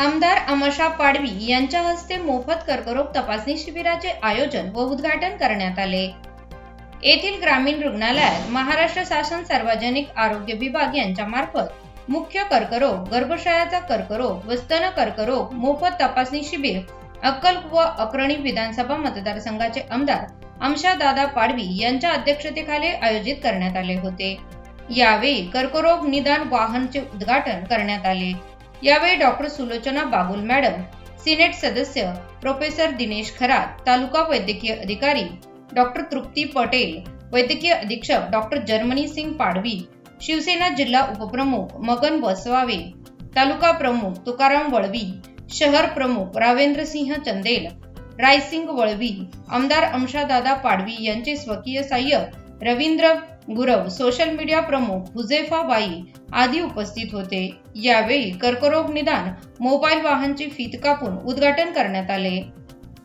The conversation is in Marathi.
आमदार अमशा पाडवी यांच्या हस्ते मोफत कर्करोग तपासणी शिबिराचे आयोजन व उद्घाटन करण्यात आले. येथील ग्रामीण रुग्णालयात महाराष्ट्र शासन सार्वजनिक आरोग्य विभाग यांच्या मार्फत मुख्य कर्करोग गर्भाशयाचा कर्करोग व स्तन कर्करोग मोफत तपासणी शिबिर अक्कल व अक्रणी विधानसभा मतदारसंघाचे आमदार आमशा दादा पाडवी यांच्या अध्यक्षतेखाली आयोजित करण्यात आले होते. यावेळी कर्करोग निदान वाहनचे उद्घाटन करण्यात आले. यावेळी doctor Sulochana Bagul madam senate सदस्य प्रोफेसर दिनेश खरात तालुका वैद्यकीय अधिकारी डॉक्टर तृप्ती पटेल वैद्यकीय अधीक्षक डॉक्टर जर्मनी सिंग पाडवी शिवसेना जिल्हा उपप्रमुख मगन वसवावे तालुका प्रमुख तुकाराम वळवी शहर प्रमुख रावेंद्र सिंह चंदेल रायसिंग वळवी आमदार अंशादादा पाडवी यांचे स्वकीय सहाय्यक रवींद्र गुरव सोशल मीडिया प्रमुख हुजेफा बाई आदी उपस्थित होते. यावेळी कर्करोग निदान मोबाईल वाहनची फीत कापून उद्घाटन करण्यात आले.